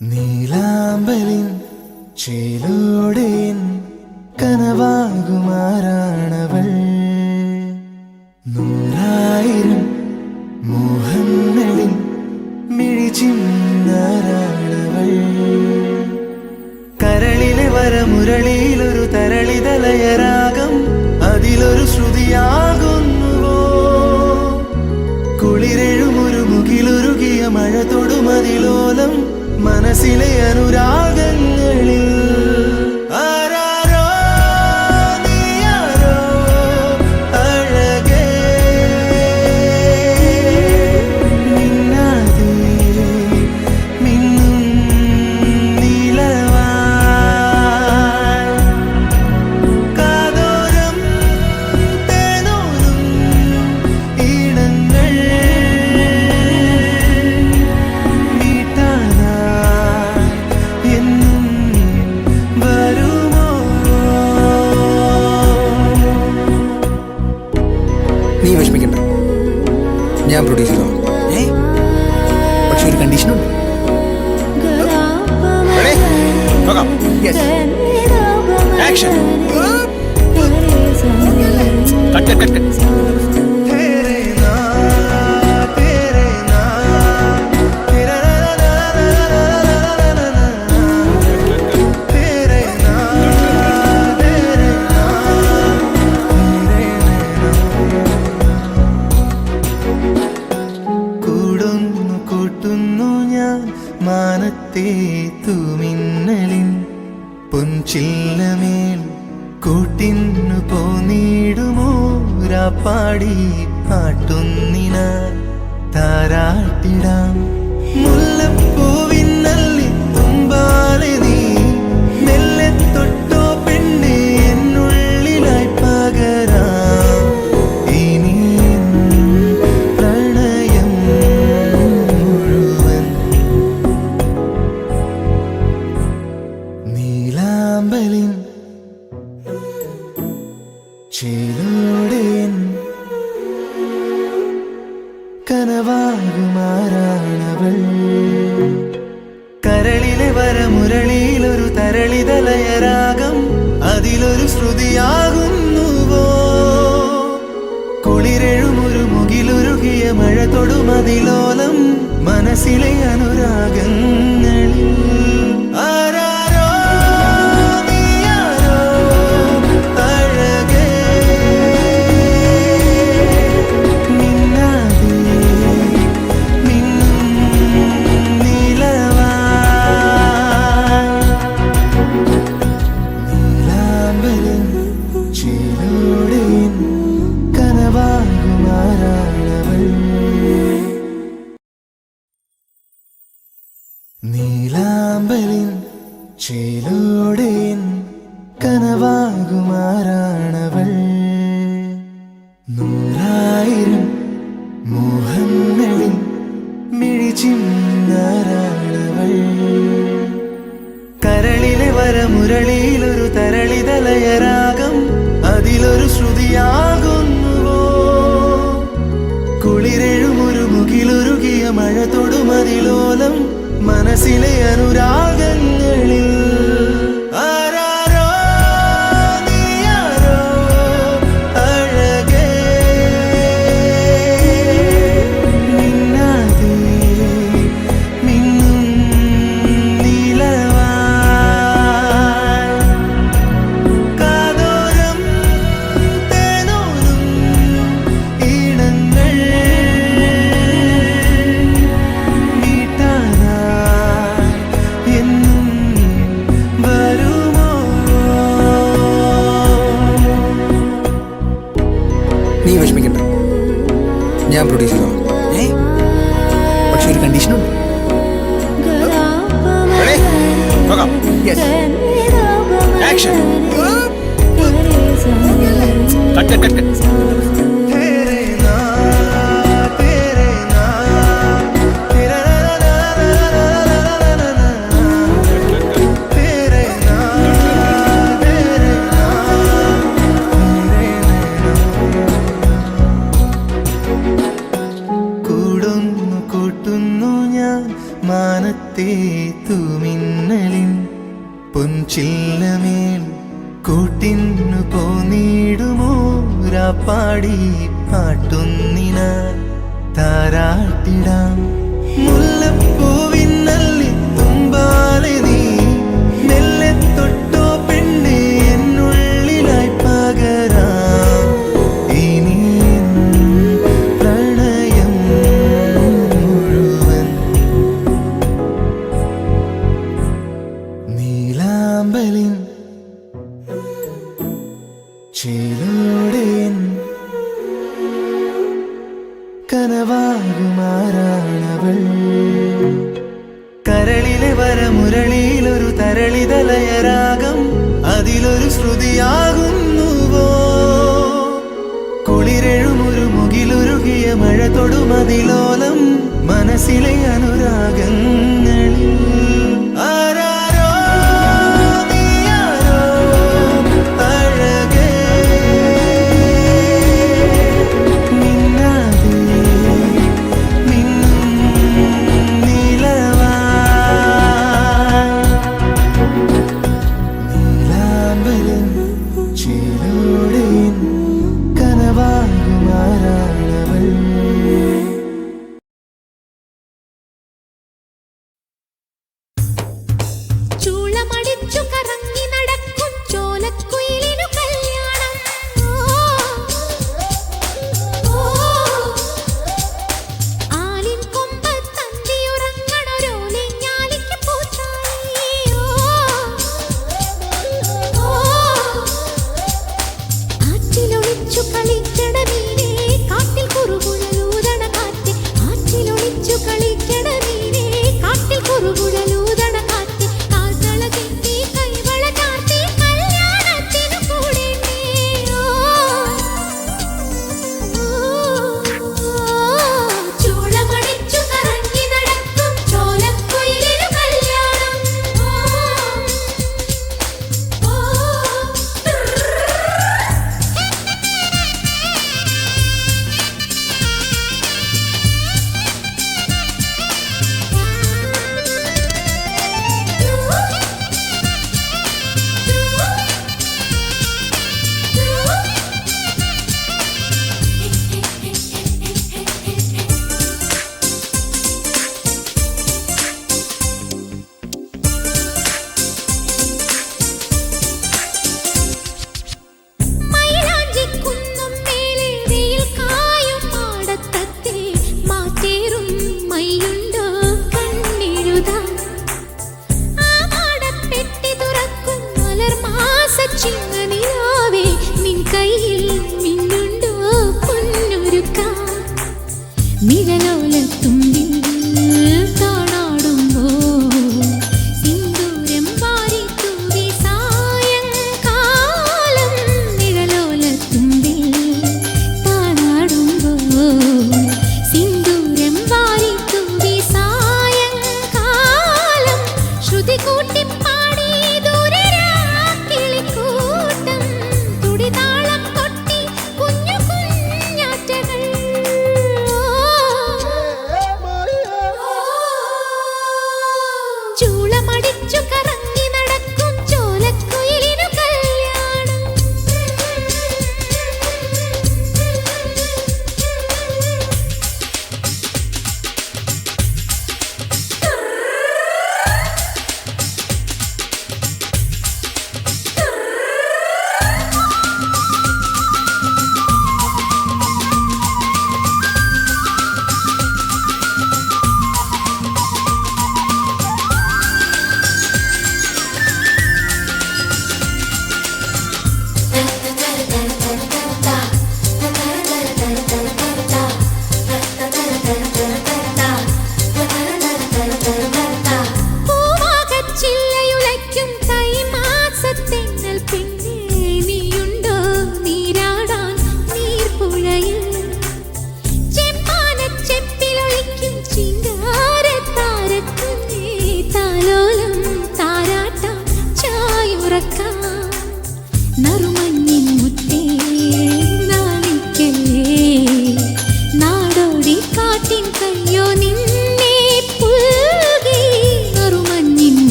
നീലാമ്പലിൻ ചേലോടെ കനവാകുമാരാണവൾ. നൂറായിരം മോഹങ്ങളിൽ മിഴിച്ചിന്നാരാണവൾ കരളിലെ വരമുരളിയിലൊരു തരളിതലയരാഗം അതിലൊരു ശ്രുതിയാകുന്നുവോ? കുളിരെഴുമൊരു മുകിലുരുകിയ മഴ തൊടുമതിലോലം മനസ്സിലെ ഞാൻ പ്രൊഡ്യൂസ് ചെയ്തോളാം പൊൻചില്ലമേൽ കൂട്ടിന്നു പോന്നിടുമോ? രാപ്പാടി പാട്ടുന്നിന താരാട്ടിടാം. തരളിതലയരാഗം അതിലൊരു ശ്രുതിയാകുന്നുവോ? കുളിരെഴുമൊരു മുകിലുരുകിയ മഴ തൊടുമതിലോലം മനസ്സിലെ അനുരാഗങ്ങളിൽ നീലാമ്പലിൻ ചേലോടെ കനവാകുമാരാണവൾ നൂറായിരം മോഹങ്ങളിൽ മിഴിച്ചിന്നാരാണവൾ കരളിലെ വരമുരളിയിലൊരു തരളിതലയരാഗം അതിലൊരു ശ്രുതിയാകുന്നുവോ? കുളിരെഴുമൊരു മുഖിലൊരുകിയ മഴ തൊടുമതിലോലം മനസ്സിലെ അനുരാഗങ്ങളിൽ ഞാൻ പ്രൊഡ്യൂസ് ചെയ്തോളാം ഏ പക്ഷെ ഒരു കണ്ടീഷനുണ്ട് Action. Cut cut cut പൊൻചില്ലമേൽ കൂട്ടിന്നു പോന്നിടുമോ? രാപ്പാടി പാട്ടുന്നിനാ താരാട്ടിടാം. മുല്ലപ്പൂവിന്നല്ലി